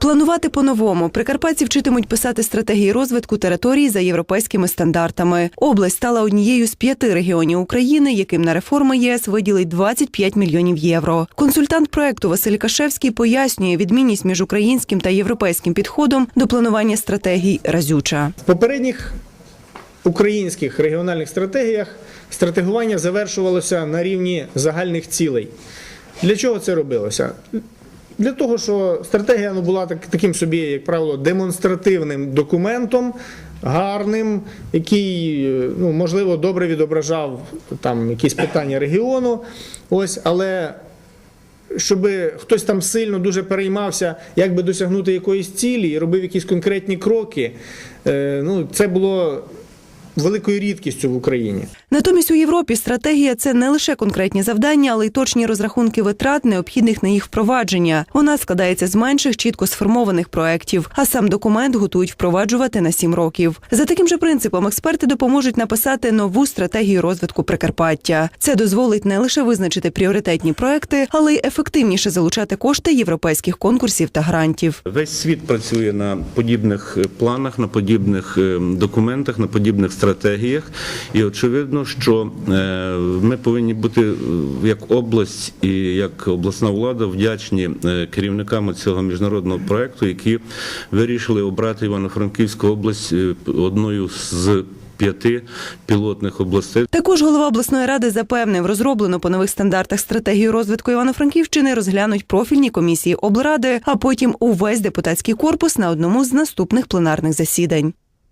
Планувати по-новому прикарпатці вчитимуть писати стратегії розвитку території за європейськими стандартами. Область стала однією з п'яти регіонів України, яким на реформи ЄС виділить 25 мільйонів євро. Консультант проекту Василь Кашевський пояснює відмінність між українським та європейським підходом до планування стратегій разюча. В попередніх українських регіональних стратегіях стратегування завершувалося на рівні загальних цілей. Для чого це робилося? Для того, що стратегія ну, була так, таким собі, як правило, демонстративним документом, гарним, який, е, ну, можливо, добре відображав там якісь питання регіону. Ось, але щоб хтось там сильно дуже переймався, як би досягнути якоїсь цілі і робив якісь конкретні кроки, е, ну, це було великою рідкістю в Україні. Натомість у Європі стратегія це не лише конкретні завдання, але й точні розрахунки витрат, необхідних на їх впровадження. Вона складається з менших, чітко сформованих проєктів, а сам документ готують впроваджувати на сім років. За таким же принципом експерти допоможуть написати нову стратегію розвитку Прикарпаття. Це дозволить не лише визначити пріоритетні проекти, але й ефективніше залучати кошти європейських конкурсів та грантів. Весь світ працює на подібних планах, на подібних е, документах, на подібних стратегіях. І очевидно, що е, ми повинні бути е, як область і як обласна влада вдячні е, керівникам цього міжнародного проекту, які вирішили обрати Івано-Франківську область одною з п'яти пілотних областей. Також голова обласної ради запевнив, розроблено по нових стандартах стратегію розвитку Івано-Франківщини розглянуть профільні комісії облради, а потім увесь депутатський корпус на одному з наступних пленарних засідань.